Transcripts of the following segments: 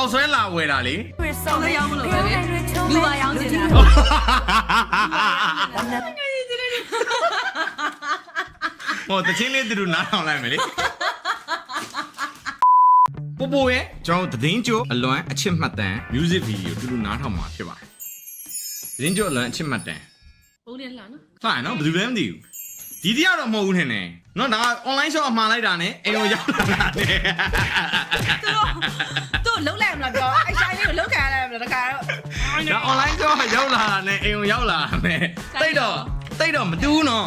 ခောက်ဆွဲလာဝယ်တာလေဆောင်းရောင်းမလို့ပဲလေလူပါရောင်းချင်တာဟိုတချင်းလေးသူတို့နားထောင်လိုက်မယ်လေပူပူရဲ့ကျွန်တော်သတင်းကြိုအလွမ်းအချစ်မှတ်တမ်း music video တူတူနားထောင်မှာဖြစ်ပါတယ်သတင်းကြိုအလွမ်းအချစ်မှတ်တမ်းဟုတ်တယ်လားနော်ဟာနော်ဘယ်သူလဲမသိဘူးဒီတရားတော့မဟုတ်ဘူးထင်တယ် နော်ဒါ online shop အမှားလိုက်တာနဲ့အိမ်ကိုရောက်လာတာနဲ့သူ့လုံးလိုက်မလားပြောအဲ့ဆိုင်လေးကိုလုံးခံရလိုက်မလားတခါတော့ဒါ online shop ရောက်လာတာနဲ့အိမ်ကိုရောက်လာတာနဲ့တိတ်တော့တိတ်တော့မတူဘူးနော်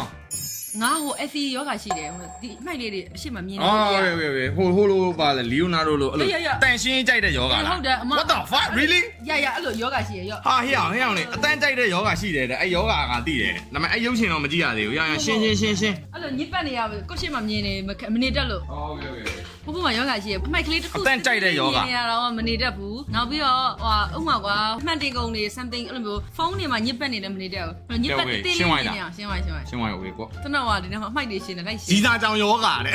ငါဟို FE ယောဂရှိတယ်ဟိုဒီအမိုက်လေးတွေအရှိမမြင်အော်ဘူးဝေဝေဝေဟိုဟိုလိုပါလေလီယိုနာဒိုလိုအဲ့လိုရရရတန်ရှင်းကြိုက်တဲ့ယောဂလား ဟုတ်တယ်အမ What the fuck really ရရအဲ့လိုယောဂရှိရရောဟာဟေ့အောင်ဟေ့အောင်လေအတန်းကြိုက်တဲ့ယောဂရှိတယ်တဲ့အဲ့ယောဂကသိတယ်ဒါပေမဲ့အဲ့ရုပ်ရှင်တော့မကြည့်ရသေးဘူးရရရှင်းရှင်းရှင်းရှင်းအဲ့လိုညစ်ပတ်နေရကိုရှိမမြင်နေမနေတတ်လို့အော်ဝေဝေ ဘုဘမယောဂရှိရအမိုက်ကလေးတစ်ခုအတန်းကြိုက်တဲ့ယောဂမြင်နေရတော့မနေတတ်ဘူးနောက်ပြီးတော့ဟိုဥမာကွာမှန်တင်ကုန်တွေ something အဲ့လိုမျိုးဖုန်းတွေမှာညစ်ပတ်နေတယ်မနေတတ်ဘူးညစ်ပတ်တေးလေးနေရအောင်ရှင်းပါရှင်းပါရှင်းပါဝေကောတနော်ကဒီနေ့မှာအမိုက်တွေရှင်းတယ်လိုက်ရှဇီင်းစာကြောင်ယောဂတဲ့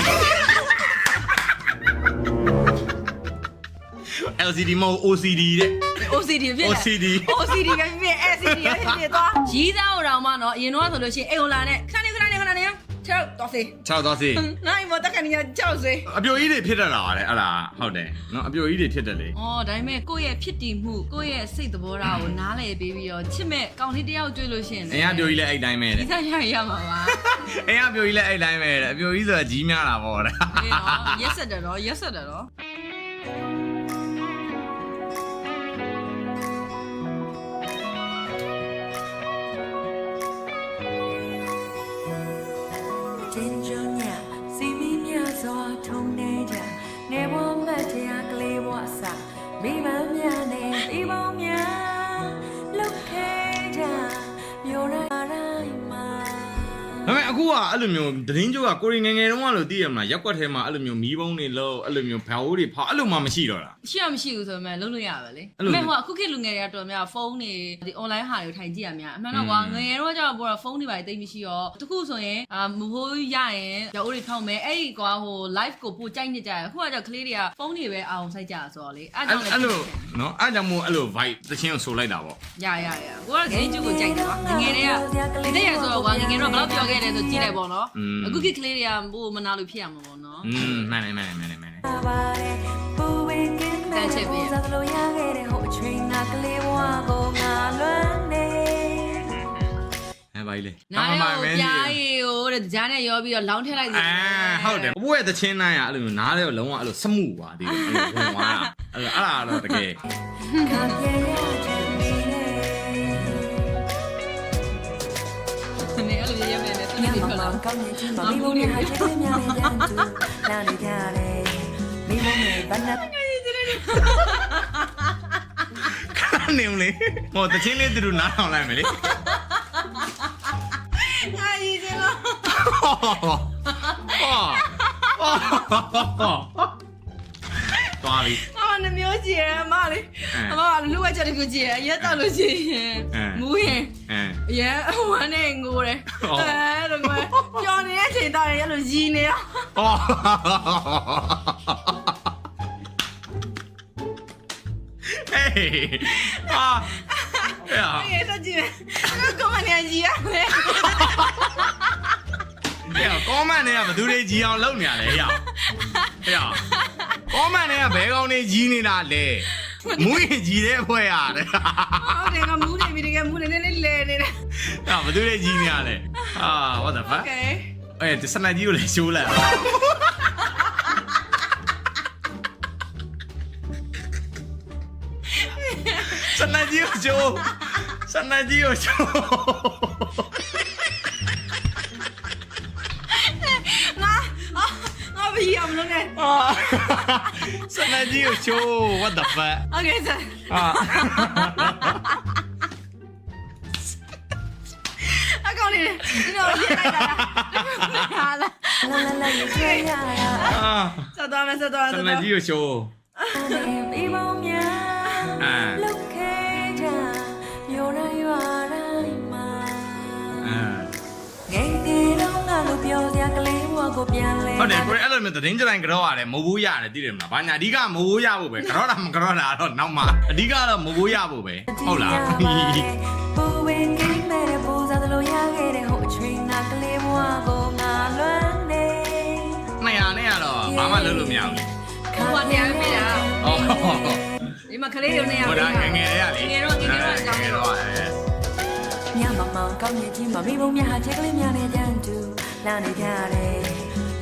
LCD မဟုတ် OCD တဲ့ OCD ဖြစ်တယ် OCD OCD ကဖြစ် ACD ကဖြစ်သွားရီးသားတော်မှတော့အရင်တော့ဆိုလို့ရှိရင်အိမ်ဝင်လာနဲ့ခဏနေ ခဏနေခဏနေချောက်တော့စေ6တော့စီနိုင်မတက်ကနေကြောက်စေအပြိုကြီးတွေဖြစ်တတ်တာပါလေအဲ့ဒါဟုတ်တယ်နော်အပြိုကြီးတွေဖြစ်တတ်လေ။အော်ဒါပေမဲ့ကိုယ့်ရဲ့ဖြစ်တည်မှုကိုယ့်ရဲ့စိတ်သဘောထားကိုနားလည်ပေးပြီးတော့ချစ်မဲ့ကောင်လေးတယောက်တွေ့လို့ရှိရင်အင်ကပြိုကြီးလည်းအဲ့တိုင်းပဲဒီတဲ့စားရရမှာပါအင်ကပြိုကြီးလည်းအဲ့တိုင်းပဲတဲ့အပြိုကြီးဆိုတာကြီးများတာပေါ့တဲ့။အေးနော်ရက်ဆက်တယ်နော်ရက်ဆက်တယ်နော် အခုကအဲ့လိုမျိုးသတင်းကြိုးကကိုရီငယ်ငယ်တုန်းကလို့သိရမလားရက်ွက်ထဲမှာအဲ့လိုမျိုးမီးပုံးတွေလို့အဲ့လိုမျိုးဘောင်တွေဖောက်အဲ့လိုမှမရှိတော့တာ။ရှိရမရှိဘူးဆိုပေမဲ့လုံးလို့ရပါလေအဲ့လို။မဲ့ဟိုအခုခေတ်လူငယ်တွေကတော်များဖုန်းတွေဒီ online ဟာတွေကိုထိုင်ကြည့်ရများအမှန်တော့ကွာငယ်ငယ်တော့ကျတော့ဘောဖုန်းတွေပါတိတ်မရှိတော့တခုဆိုရင်အာမဟုတ်ရရင်ရောအိုးတွေဖောက်မယ်အဲ့ဒီကွာဟို live ကိုပို့ကြိုက်နေကြတယ်အခုကကြောင့်ကလေးတွေကဖုန်းတွေပဲအောင်စိုက်ကြတာဆိုတော့လေအဲ့အဲ့ကြောင့်လည်းအဲ့လိုနော်အဲ့ကြောင့်မို့အဲ့လို vibe သချင်းကိုဆိုလိုက်တာပေါ့ရရရကိုကဂိမ်းကျုပ်ကိုကြိုက်တယ်ကွာငယ်ငယ်တွေကဒီတဲ့ရဆိုတော့ကွာငယ်ငယ်တော့ဘယ်တော့ပြောခဲ့တယ်ဆိုကြည့်လိုပေါ့နော်အခုခေတ်ကလေးတွေကဘို့မနာလို့ဖြစ်ရမှာပေါ့နော် อืมမှန်တယ်မှန်တယ်မှန်တယ်မှန်တယ် ပါတယ်ပူဝေကင်းမဲ့ပုံစံလိုရခဲ့တဲ့ဟိုအချိန်ကကလေးဘဝကိုငါလွမ်းနေ အဲဘာကြီးလဲ နား မှ ရော န်မှန် ပြားရီကိုတဲ့ကြားနဲ့ရောပြီးတော့လောင်းထည့်လိုက်တယ် အာဟုတ်တယ်ဘိုးရဲ့သချင်းနိုင်อ่ะအဲ့လိုမျိုးနားလေးကိုလုံးဝအဲ့လိုစမှုပါဒီလိုအဲ့လိုဝင်သွားတာအဲ့လိုအဲ့ဒါတော့တကယ် မယ်နဲ့တနေ့ဒီထွက်လာကောင်းနေချင်းမမိဘနဲ့ဟာချစ်များနဲ့ကြမ်းတူလာနေကြတယ်မိဘနဲ့ဘဏ္ဍခါနေဦးလေဟိုသချင်းလေးသူတို့နားထောင်လိုက်မယ်လေအာရီစလို့ဟောဟောဟောသွားပြီအမနှမျိုးကြည့်ရအမလေးအမကလူဝက်ချက်တခုကြည့်ရရက်တော့လို့ရှိရင်မူးရင်အဲအရန်ဝမ်းနဲ့ငိုတယ်အဲတော့ ကွယ်ပျော်နေတဲ့အချိန်တော့ရလို့ရီနေရဟောဟေးအာအေး။အဲ့တော့ကြည့်မယ်။ကောမနေကြီးရမယ်ဟေးကောမန်တွေကဘယ်သူတွေကြီးအောင်လုပ်နေရလဲဟေးဟေးကောမန်တွေကဘဲကောင်းနေကြီးနေတာလေမူးရင်ကြီးတဲ့အဖွဲ့ရတယ်။ဟုတ်တယ်ကမူးနေပြီတကယ်မူးနေနေလဲနေတယ်ဟာဘယ်သူတွေကြီးနေရလဲ အာ what the ။ fuck Okay အဲ့ဒီစနက်ကြီးကိုလည်းရှိုးလိုက်စနက်ကြီးကိုရှိုးစနက်ကြီးကိုရှိုး။ငါငါဘီအောင်လို့နေအာစနက်ကြီးကိုရှိုး what the fuck ။ Okay ဆာ အာ။အကောင်နေဒီတော့ရေးလိုက်တာ။ဟာလားလာလာလာရကြရအာ။ဆက်သွားမယ်ဆက်သွားစဆက်နက်သွားကြီးကိုရှိုးမိဘများအာလုတ်ခဲကြမျိုးရိုင်းရွာရိုင်းမှာအာငယ်ငယ်တော့ငါလိုပြောစရာကလေးဘဝကိုပြန်လဲဟုတ်တယ်ကိုယ်အဲ့လိုမျိုးသတင်းကြတိုင်းကြောရတယ်မဟုတ်ဘူးရတယ်သိတယ်မလားဘာညာအဓိကမဟုတ်ဘူးရဖို့ပဲကြောတာမကြောတာတော့နောက်မှအဓိကတော့မဟုတ်ဘူးရဖို့ပဲဟုတ်လား ပူပင်ကိမ်းမဲ့ပူစားသ လိုရခဲ့တဲ့ဟိုအချိန်နာကလေးဘဝကိုငါလွမ်းနေနှစ်ရာနဲ့ကတော့ဘာမှလုပ်လို့မရဘူးလေဟိုကတရားပေးတာအော်ဒီမှာကလေးတွေနဲ့ရဟိုဒါငယ်ငယ်လေးကလေငယ်တော့ငယ်တော့အကြောင်းငယ်တော့တော့အဲညမမောင်ကောင်းမြတ်ကြီးမမိဘုံများဟာချက်ကလေးများနဲ့တန်းတူလာနေကြတယ်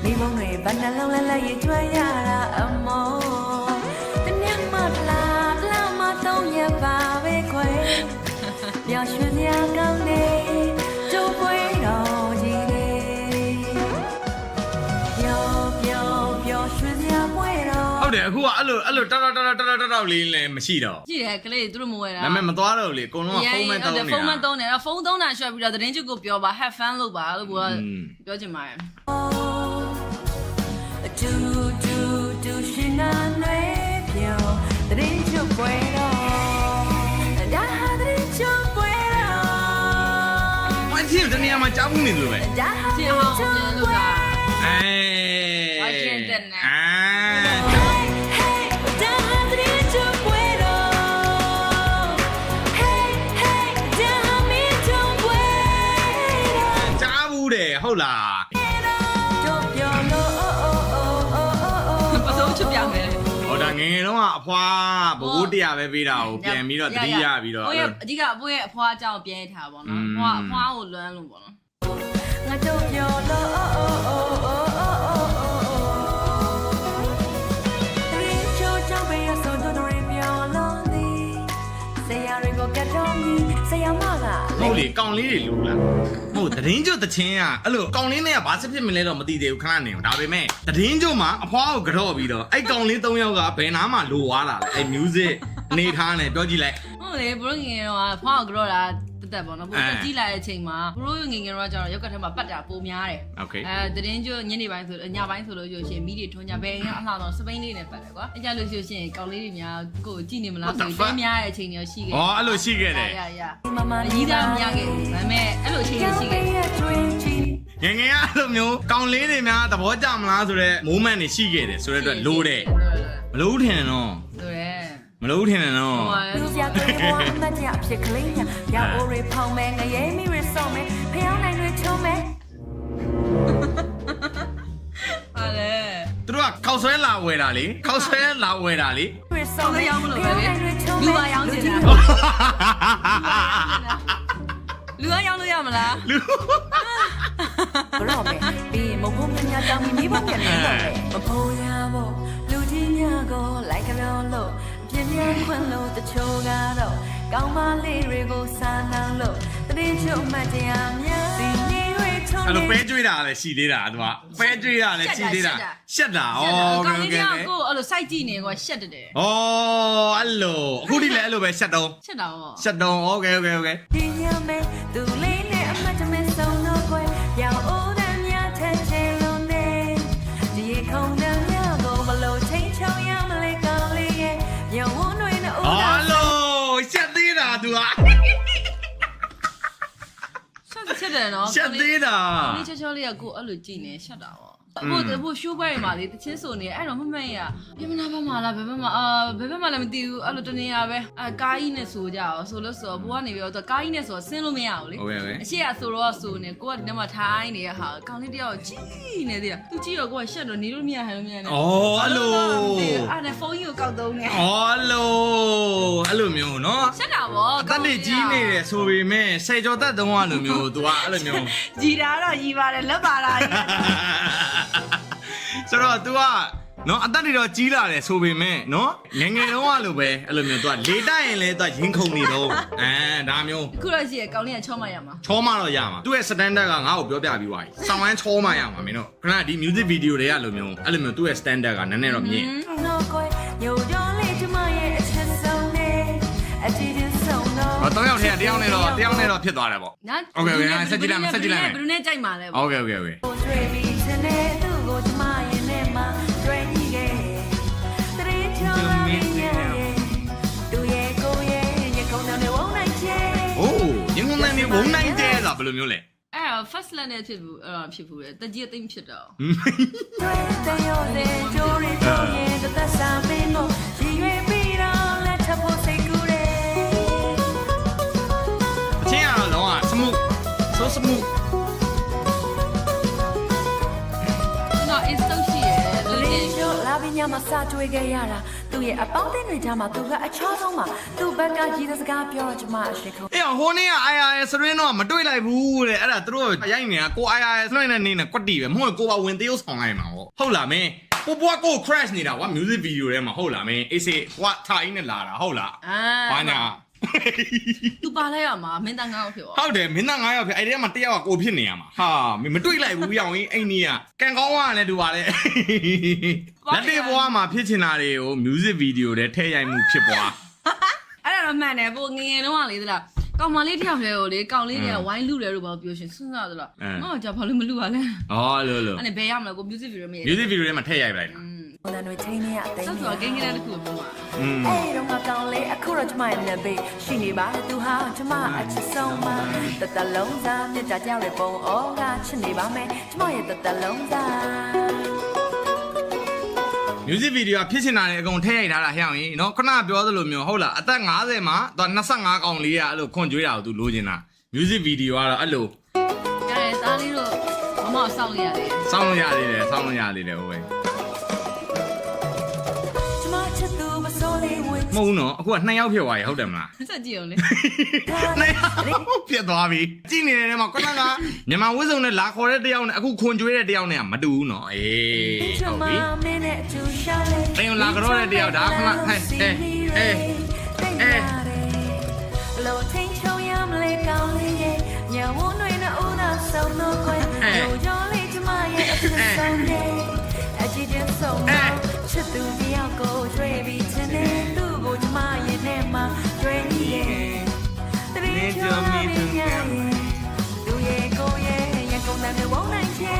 မိဘုံတွေဘယ်နှလုံးလဲလဲရကျွမ်းရတာအမောတနေ့မှလာလာမတော့ရပါပဲခွေပျော်ရွှင်စရာကောင်း အခုကအဲ့လိုအဲ့လိုတောက်တောက်တောက်တောက်တောက်လေးလည်းမရှိတော့ကြည့်တယ်ကလေးတွေသူတို့မဝဲတာဒါပေမဲ့မသွားတော့ဘူးလေအကုန်လုံးကဖုန်းမဲ့တောင်းနေတာဖုန်းမသုံးနေတော့ဖုန်းသုံးတာရှော့ပြီးတော့သတင်းချုပ်ကိုပြောပါ have fun လုပ်ပါလို့ပြောပြောချင်ပါတယ်တူတူတူရှင်နာနှွေးပြောတရင်ချွတ်ပွဲတော့ဒါဟာတရင်ချွတ်ပွဲတော့မအချင်းတနေရာမှာကြားဘူးနေလို့ပဲဒါဟာကျင်းအောင်ကျင်းလို့ကအဲအချင်း တယ်ဟုတ်လား Do pyo lo oh oh oh oh oh ပစိုးချပြမယ်ဟောဒါငယ်ငယ်တော့ကအဖွာဘိုးတရားပဲပေးတာကိုပြန်ပြီးတော့တတိယပြီးတော့အဖိုးရဲ့အဓိကအဖိုးရဲ့အဖွားအကြောင်းပြန်ထားပါတော့အဖွားအဖွားကိုလွမ်းလို့ပေါ့နော် Nga do pyo lo oh oh oh oh oh Trin chu chang pe ya so do do rin pyo lo ni Say ya rin go get on me Say ya ma ga ဟုတ်လေကောင်လေးတွေလူလားမဟုတ်သတင်းကျွတ်တချင်းอ่ะအဲ့လိုကောင်လေးနဲ့ကဘာစစ်ဖြစ်မလဲတော့မသိသေးဘူးခဏနေအောင်ဒါပေမဲ့သတင်းကျွတ်မှာအဖွားကိုကြော့ပြီးတော့အဲ့ကောင်လေး၃ယောက်ကဘယ်နားမှာလိုသွားတာလဲအဲ့ music အနေထားနဲ့ပြောကြည့်လိုက်ဟုတ်လေဘရိုငယ်တော့အဖွားကိုကြောတာ တက်တက်ပေါ့နော်ဘရို အဲ ကြီးလာတဲ့အချိန်မှာဘရိုငယ်ငယ်တော့ကျတော့ရုပ်ကထဲမှာပတ်တာပိုများတယ် โอเค အဲသတင်းကျွညနေပိုင်းဆိုညပိုင်းဆိုလို့ရှိရင်မီးတွေထွန်းကြဘယ်ရင်အလှတော့စပိန်လေးနဲ့ပတ်တယ်ကွာအဲကြလို့ရှိရင်ကောင်လေးတွေများကိုယ်ကြည့်နေမလားဆိုပြီးတင်းများတဲ့အချိန်တွေရှိခဲ့ ဩအဲ့လိုရှိခဲ့တယ် ရရ Mama အကြီးသားမရခဲ့ဘူးဒါပေမဲ့အဲ့လိုအချိန်တွေရှိခဲ့ ငယ်ငယ်ကအဲ့လိုမျိုးကောင်လေးတွေများသဘောကျမလားဆိုတော့ moment တွေရှိခဲ့တယ်ဆိုတော့အတွက်လိုတယ်မလို့ထင်တော့ လိုတယ်မလို့ထင်တော့ဟိုလူစရာကလေးဘဝအမတ်တရအဖြစ်ကလေးညာရအိုရီဖောင်းမဲငရဲမီရဆော့မဲဖျောင်းနိုင်တွေချုံးမဲဟာလေသူတို့ကခောက်ဆွဲလာဝယ်တာလေခောက်ဆွဲလာဝယ်တာလေရဆော့မဲလူပါရောင်းချင်တာလူကရောင်းလို့ရမလားလူဘရောမဲပြီးမဖို့မြညာတောင်းမိဘပြန်နေတော့မဖို့ရဖို့လူကြီးများကိုလိုက်ကြောလို့ မြင်မြန်ခွန်းလို့တချို့ကတော့ကောင်းမလေးတွေကိုစာနာလို့တတိချုံမှတ်တရားများဒီနေ့တွေထုံးအဲ့လိုပဲကြွေးတာလည်းရှိသေးတာသူကပဲကြွေးတာလည်းရှိသေးတာရှက်တာဩကောင်းကဲကိုအဲ့လိုစိုက်ကြည့်နေကွာရှက်တယ်ဩအဲ့လိုအခုဒီလည်းအဲ့လိုပဲရှက်တော့ရှက်တာဩရှက်တော့ okay okay okay ဒီညမဲသူလေး တယ်နော်ရှက်သေးတာဒီချောချောလေးကကိုအဲ့လိုကြည့်နေရှက်တာပေါ့ဟိုဟိုရှိုးပွဲတွေမှာလေတချင်းဆိုနေအဲ့တော့မမှန်ရပြမနာဘက်မှာလားဘယ်ဘက်မှာအာဘယ်ဘက်မှာလည်းမသိဘူးအဲ့လိုတနေရပဲအာကားကြီးနဲ့ဆိုကြအောင်ဆိုလို့ဆိုဘိုးကနေပြောတော့ကားကြီးနဲ့ဆိုဆင်းလို့မရဘူးလေအရှိကဆိုတော့ဆိုနေကိုကဒီထဲမှာထိုင်းနေတဲ့ဟာကောင်းလေးတယောက်ကြီးနေသေးတာသူကြည့်တော့ကိုကရှက်တော့နေလို့မရဟန်လို့မရနဲ့အော်အဲ့လိုအဲ့ဒါဖုန်းကြီးကိုကောက်သုံးနေအော်အဲ့လိုအဲ့လိုမျိုးနော်ရှက်တာ ဗော အသက်တွေကြီးနေတယ်ဆိုပေမဲ့ဆယ်ကျော်သက်သုံးကလိုမျိုး तू ကအဲ့လိုမျိုး ကြည်တာတော့ကြီးပါတယ်လက်ပါလားကြီး ဆိုတော့ तू ကနော်အသက်တွေတော့ကြီးလာတယ်ဆိုပေမဲ့နော်ငယ်ငယ်တုန်းကလိုပဲအဲ့လိုမျိုး तू ကလေတိုက်ရင်လဲ तू ကရင်ခုန်နေတော့အဲဒါမျိုး အခုတော့ရှိရကောင်လေးကချောမရမှာ ချောမတော့ရမှာသူ့ရဲ့ standard ကငါ့ကိုပြောပြပြီးသွားပြီ။ဆောင်းဝမ်းချောမရမှာမင်းတို့ခဏဒီ music video တွေကလိုမျိုးအဲ့လိုမျိုးသူ့ရဲ့ standard ကနည်းနည်းတော့မြင့် တော့ခွဲညိုတော့လေးကျမရဲ့အချက်ဆုံးနေအတီး တင်းဆုံးတော့ ။ဟောတော့ရောက်ထဲကတယောက်နဲ့တော့တယောက်နဲ့တော့ဖြစ်သွားတယ်ပေါ့ နော် โอเคโอเคဆက်ကြည့်လိုက်မယ်ဆက်ကြည့်လိုက်မယ် ဘယ်လိုနဲ့ကြိုက်မှာလဲ ။ Okay okay okay ကိုတွေ့ပြီးချင်တဲ့သူ့ကိုကျမရဲ့နဲ့မှတွေ့ကြည့်ခဲ့တရင်ချုံလာပြီးရဲ့သူရဲ့ကိုရဲ့ညခုံတဲ့ဝုန်းနိုင်ချေ ။အိုးရင်ကုန်တဲ့နေဝုံနိုင်တဲ့လားဘယ်လိုမျိုးလဲ အဲ့တော့ first land နဲ့ဖြစ်ဘူးအဲ့တော့ဖြစ်ဘူးလေတကြီးအသိမဖြစ်တော့ တဲ့ရောစင်ကြိုးရီတော့ရင်တသက်စာမင်းကိုရည်ရွ း ဆိုစမှုကျွန်တော် is တော့ရှိရယ်လူလကြီးင်းချိုလာပြီးညမှာစာတွေ့ခဲ့ရတာသူ့ရဲ့အပေါင်းအသင်းတွေကြားမှာသူကအချောဆုံးမှာသူ့ဘက်ကကြီးတဲ့စကားပြောတော့ကျမအရှိခုံးအေးဟိုနေ့က IRS ရင်းတော့မတွေ့လိုက်ဘူးတဲ့အဲ့ဒါသူတို့ရိုက်နေတာကို IRS လွှင့်နေနေနဲ့ကွက်တီပဲမဟုတ်ကိုပါဝင်သေးအောင်ဆောင်လိုက်မှာဟောဟုတ်လားမင်းပို့ပွားကို crash နေတာကွာ music video ထဲမှာဟုတ်လားမင်းအေးစေဟွာထိုင်းနဲ့လာတာဟုတ်လားအာ ဘာညာ သူပါလိုက်ရမှာမင်းသားငါ့ကိုဖြစ်သွားဟုတ်တယ်မင်းသား9ယောက်ဖြစ်အဲ့ဒီထဲမှာတစ်ယောက်ကကိုဖြစ်နေရမှာဟာမင်းမတွေ့လိုက်ဘူးရောင်ရင်အဲ့နီးကကန်ကောင်းကလည်းတူပါလေလက်တွေဘွားမှာဖြစ်ချင်တာတွေကို music video ထဲထည့်ရိုက်မှုဖြစ်ပွားအဲ့ဒါတော့မှန်တယ်ပိုငငယ်တော့လေသလားကောင်မလေးတစ်ယောက်တည်းကိုလေကောင်လေးတွေကဝိုင်းလူတယ်လို့ပြောပြောရှင်စဉ်းစားသလားငါကကြာဘာလို့မလူပါလဲဩလို့လို့အဲ့နဲ့ဘယ်ရမလဲကို music video မရ music video ထဲမှာထည့်ရိုက်လိုက်တာ ဘယ်လိုချင်းနေရအသိ ဆောက်ဆောက်ဂိမ်းကလေးတစ်ခုပြောမှာ อืม အဲ့တော့ငါကောင်းလေအခုတော့ကျမရဲ့လက်ဘေးရှိနေပါလေသူဟာကျမအချစ်ဆုံးမတတလုံးစားမြတ်ကြကြောက်တဲ့ပုံဩကချစ်နေပါမယ်ကျမရဲ့တတလုံးစား music video ကဖြစ်ချင်တာတွေအကုန်ထည့်ရိုက်ထားတာဟဲ့အောင်ရင်နော်ခဏပြောသလိုမျိုးဟုတ်လားအသက်50မှာသူ25កောင်လေးကအဲ့လိုခွန်ကြွေးတာကိုသူလိုချင်တာ music video ကတော့အဲ့လို ရတယ်သားလေးတို့မမဆောက်လိုက်ရတယ် စောင်းလို့ရသေးတယ်စောင်းလို့ရသေးတယ်ဟုတ်ပဲ မဟုတ်ဘူးနော်အခုက2ယောက်ဖြစ်သွားပြီဟုတ်တယ်မလားဆက်ကြည့်အောင်လေနှစ်ယောက်ဖြစ်သွားပြီကြည့်နေတဲ့နေရာမှာခုနကမြန်မာဝစ်စုံနဲ့လာခေါ်တဲ့တယောက်နဲ့အခုခွန်ကြွေးတဲ့တယောက်နဲ့ကမတူဘူးနော်အေးချဟုတ်မပြီမင်းနဲ့အတူရှာလေတင်လာကြောတဲ့တယောက်ဒါခဏဟဲ့ဟဲ့ဟဲ့ဟဲ့လောချင်းချုံရမလဲကောင်းလေးရဲ့ညဝန်းတွေနဲ့ဦးနာဆုံးတော့ခွဲရောရောလေးကျမရဲ့အဖြစ်ဆုံးနဲ့အ ကြည့်ချင်းဆုံးတော့ချစ်သူတယောက်ကိုတွေ့ပြီးချင်တယ်သူ့ကိုကျမရဲ့နဲ့မှာတွေ့ရဲ့တရင်ချုံမိသူရဲ့သူရဲ့ကိုရဲ့ရကုန်တဲ့ဝုန်းနိုင်ချေ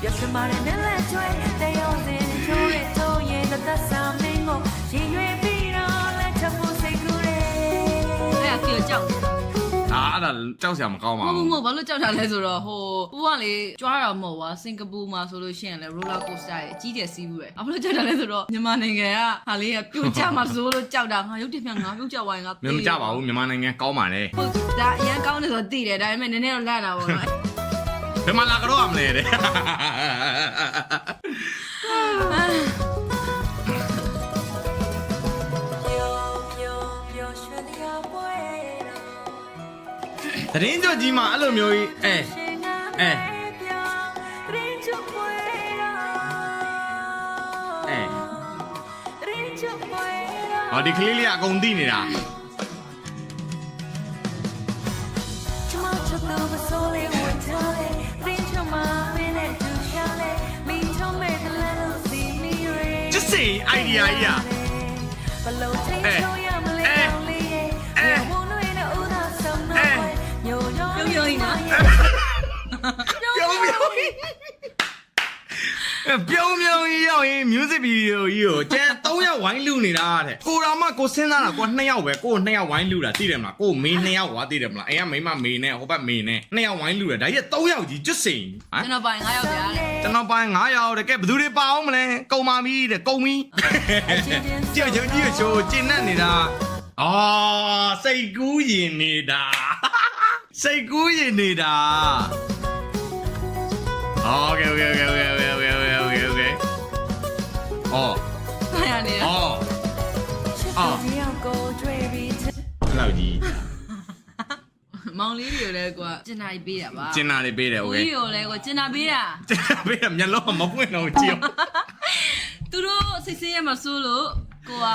ပြတ်စမားနဲ့လက်ချွဲတဲ့ရောစင်ချိုးရတော့ရဲ့သက်သာမင်းကိုရင်ရွယ်ပြီးတော့လက်ချဖို့စိတ်ကူးတယ်အဲ့ဒါပြောကြောက် အာအဲ့ဒါကြောက်စရာမကောင်းပါမဟုတ်ဘူးဘူးမဟုတ်ဘာလို့ကြောက်တာလဲဆိုတော့ဟိုဦးကလေကြွားတာမဟုတ်ပါစင်ကာပူမှာဆိုလို့ရှိရင်လေ roller coaster ရဲ့အကြီးကျယ်စီးဘူးလေဘာလို့ကြောက်တာလဲဆိုတော့မြန်မာနိုင်ငံကဟာလေးကပြုတ်ကြမှာဆိုလို့ကြောက်တာငါရုပ်တရက်ပြန်ငါပြုတ်ကြဝိုင်းငါမင်းမကြပါဘူးမြန်မာနိုင်ငံကောင်းပါလေဟုတ်ဒါအရင်ကောင်းတယ်ဆိုတော့သိတယ်ဒါပေမဲ့နည်းနည်းတော့လန့်တာပေါ့နော်ဘယ်မှာလာကြတော့မလဲတဲ့ သတင်းကြကြီးမှာအဲ့လိုမျိုးကြီးအဲအဲဟောဒီကလေးလေးကအကုန်သိနေတာကျမချစ်သူမစိုးလေးဝင် ပြုံးပြုံးကြီးရောက်ရင် music video ကြီးကိုကျန်3ယောက်ဝိုင်းလူနေတာတဲ့ကိုတော်မကိုစဉ်းစားတာကို2ယောက်ပဲကို2ယောက်ဝိုင်းလူတာသိတယ်မလားကိုမေး2ယောက်ကွာသိတယ်မလားအိမ်ကမိမမေးနဲ့ဟိုဘက်မေးနဲ့2ယောက်ဝိုင်းလူတယ်ဒါကြီး3ယောက်ကြီးကျွတ်စိန်ဟမ်ကျွန်တော်ပိုင်9ယောက်ပြားလေကျွန်တော်ပိုင်9ယောက်တကယ်ဘယ်သူတွေပါအောင်မလဲကုံမာမီတဲ့ကုံမီကြည့်ချင်းကြီးကိုချိုးကျဉ်နဲ့နေတာအော်စိတ်ကူးရင်နေတာစိတ်ကူးရင်နေတာโอเคโอเคโอเคโอเค အော် ဆိုင်ရနေတာ အော် ချစ်သူတယောက်ကိုတွေ့ပြီး လောက်ကြီး မောင်လေးတွေကိုလည်းကွာကျင်နာပေးတာပါ ကျင်နာလေးပေးတယ်โอ ဦး เค ကြီးကိုလည်းကွာကျင်နာပေးတာ ကျင်နာပေးတယ်မျက်လုံးမပွင့်တော့ကြည့်အောင် သူတို့စိတ်ဆင်းရဲမှာစိုးလို့ကိုက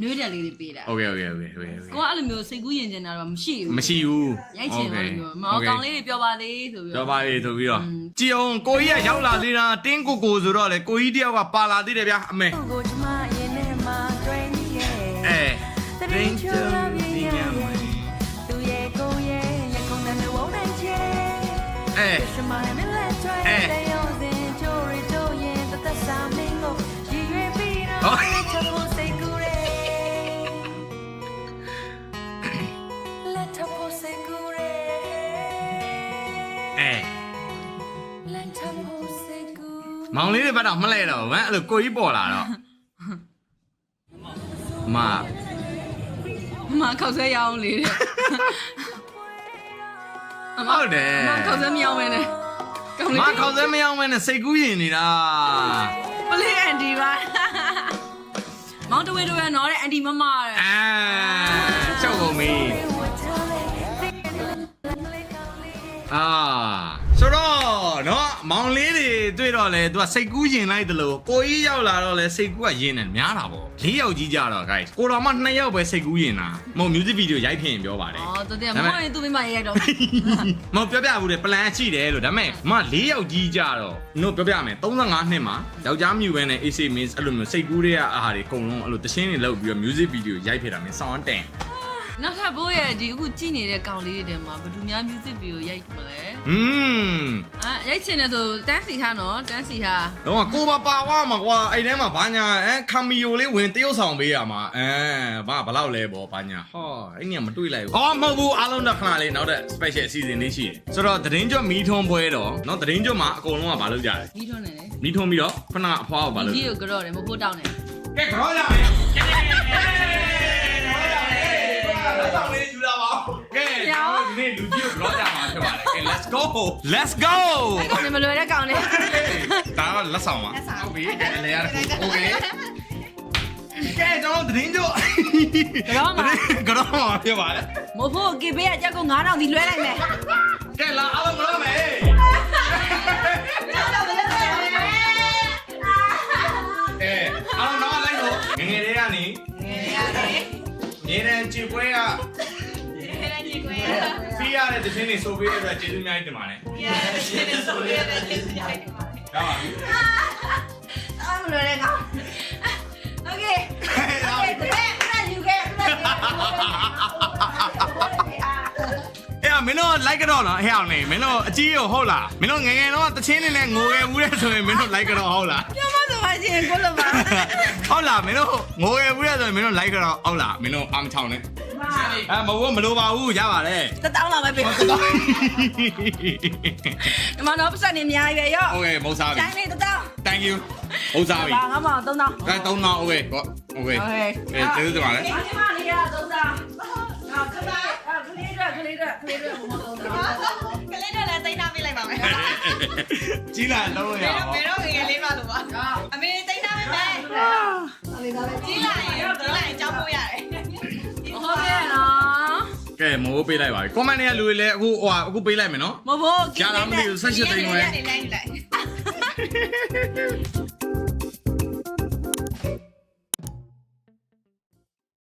နှွေးတယ်လေးတွေပေးတာ โอเคโอเคโอเคโอเค ကိုကအဲ့လိုမျိုးစိတ်ကူးရင်ကျင်တာတော့မရှိဘူး မရှိဘူး ရိုက်ချင်တယ်လို့မောင်ကောင်လေးတွေပြောပါလေဆိုပြီး တော့ တော့ ပါလေဆိုပြီးတော့ อืม ကြည်အောင်ကိုကြီးကရောက်လာသေးတာတင်းကိုကိုဆိုတော့လေကိုကြီးတယောက်ကပါလာသေးတယ်ဗျာအမေ သူ့ကိုကျမရင်ထဲမှာတွေ့နေရဲ့ အဲ တရင်ချိုးလာပြီးရဲ့သူရဲ့ကိုရဲ့ရကုန်တဲ့ဝုန်းနိုင်ချေ အဲ ရှ မောင်လေးတွေဘက်တော့မလဲတော့ဘူးဟမ်အဲ့လိုကိုကြီးပေါ်လာတော့မအမခောက်ဆွဲရအောင်လေတဲ့အမဟုတ်တယ်အမခောက်ဆွဲမရအောင်ပဲနဲ့ကောင်မလေးခေါက်စဲမရောက်မဲနဲ့စိတ်ကူးရင်နေတာပလေးအန်တီပါမောင်တဝဲတဝဲနော်တဲ့အန်တီမမတဲ့အဲချုပ်ကုန်ပြီအာ မောင်လေးတွေတွေ့တော့လဲသူကစိတ်ကူးရင်လိုက်တယ်လို့ကိုကြီးရောက်လာတော့လဲစိတ်ကူးကရင်တယ်များတာပေါ့လေးယောက်ကြီးကြတော့ guys ကိုတော်မှနှစ်ယောက်ပဲစိတ်ကူးရင်လားမဟုတ် music video ရိုက်ဖြစ်ရင်ပြောပါတယ်အော်တကယ်မောင်လေးသူ့မိမရိုက်တော့မဟုတ်ပြောပြဘူးတဲ့ plan ရှိတယ်လို့ဒါပေမဲ့မလေးယောက်ကြီးကြတော့တို့ပြောပြမယ်35နှစ်မှာယောက်ျားမြူပဲနဲ့ AC Miss အဲ့လိုမျိုးစိတ်ကူးတွေကအားတွေအကုန်လုံးအဲ့လိုတရှင်းတွေလောက်ပြီးတော့ music video ရိုက်ဖြစ်တာမင်း sound 10 နောက်ထပ်ဘိုးရဲ့ဒီအခုကြည့်နေတဲ့ကောင်လေးတွေထဲမှာဘယ်သူများ music video ရိုက်မလဲอืมအာရိုက်ချင်တယ်ဆိုတန်းစီဟာနော်တန်းစီဟာတော့ကိုပါပါဝါမှာကွာအဲ့ထဲမှာဘာညာအဲခမီယိုလေးဝင်တရုတ်ဆောင်ပေးရမှာအဲဘာဘလောက်လဲဗောဘာညာဟောအဲ့ညမတွေ့လိုက်ဘူးအော်မဟုတ်ဘူးအားလုံးတော့ခဏလေးနောက်တဲ့ special season လေးရှိတယ်ဆိုတော့သတင်းကြော့မီးထွန်းပွဲတော့နော်သတင်းကြော့မှာအကုန်လုံးကဘာလုပ်ကြလဲဒီထွန်းနေလေမီးထွန်းပြီးတော့ခဏအဖွားကိုဘာလုပ်ဒီကိုကြော့တယ်မဖို့တောင်းတယ်ကဲကြော့ရမယ် လက်ဆောင်လေးယူလာပါဦးကဲကျွန်တော်တို့ဒီနေ့လူကြီးကို block ရမှာဖြစ်ပါတယ်ကဲ let's go let's go အဲ့ကောင်မလွယ်တဲ့ကောင်လေးဒါကလက်ဆောင်ပါဟုတ်ပြီအလဲရတခု okay ကဲကျွန်တော်သတင်းကြို့ကတော့မကတော့မဖြစ်ပါလေမဖို့ကေဘေးကကြောက်ကို9000ဒီလွှဲလိုက်မယ်ကဲလာအားလုံးမလို့မယ်အဲအားလုံးတော့လိုက်တော့ငငယ်လေးကနေ နေတယ်ချီပွဲကဖီးရတဲ့သတင်းတွေဆိုပေးတဲ့အတွက်ကျေးဇူးအများကြီးတင်ပါတယ်။ရတဲ့သတင်းတွေဆိုပေးတဲ့အတွက်ကျေးဇူးအများကြီးတင်ပါတယ်။ဟုတ်ပါပြီ အားမလွယ်တဲ့ကောင်โอเคโอเคတဲ့တဲ့ယူခဲ့တဲ့ ။အဲ့မင်းတို့လိုက်ကတော့နော်ဟဲ့အောင်နေမင်းတို့အကြီးကိုဟုတ်လားမင်းတို့ငယ်ငယ်တော့တချင်းနေနဲ့ငိုခဲ့ဘူးတဲ့ဆိုရင်မင်းတို့လိုက်ကတော့ဟုတ်လား ပြောမဆိုပါရှင်ကိုလိုပါ ဟုတ်လားမင်းတို့ငိုခဲ့ဘူးတဲ့ဆိုရင်မင်းတို့လိုက်ကတော့ဟုတ်လားမင်းတို့အာမချောင်းနဲ့အဲမဟုတ်ဘူးမလိုပါဘူးရပါတယ် တတောင်းလာပဲပြေဒီမှာတော့ပတ်စံနေအများကြီးပဲရော့ โอเคမဟုတ်စားပြီ တိုင်းနေတတောင်း thank you ဟုတ်စားပြီ ပါငါမတော့တောင်း ကဲ3000โอเคဟောโอเคအဲကျေးဇူးတင်ပါတယ် ဒီမှာနေရတော့တောင်းနောက်ခဏခလေးရခလေးရခလေးရဘုမတော့တောင်း ကလေးတော့လည်းတိတ်ထားပေးလိုက် လေး ပါမယ်ကြီးလာလုံးရအောင်ဘယ်တော့ငယ်ငယ်လေးပါလို့ပါအမေတိတ်ထားပေးမယ်ကြီးလာရင်ကြီးလာရင်ကြောက်ဖို့ရတယ်ဟုတ်ကဲ့နော်ကဲမိုးပေးလိုက်ပါပြီ comment တွေကလူတွေလည်းအခုဟိုအခုပေးလိုက်မယ်နော်မဘိုးကြာလားမသိဘူးဆက်ရှစ်သိန်းပဲနေလိုက်လိုက်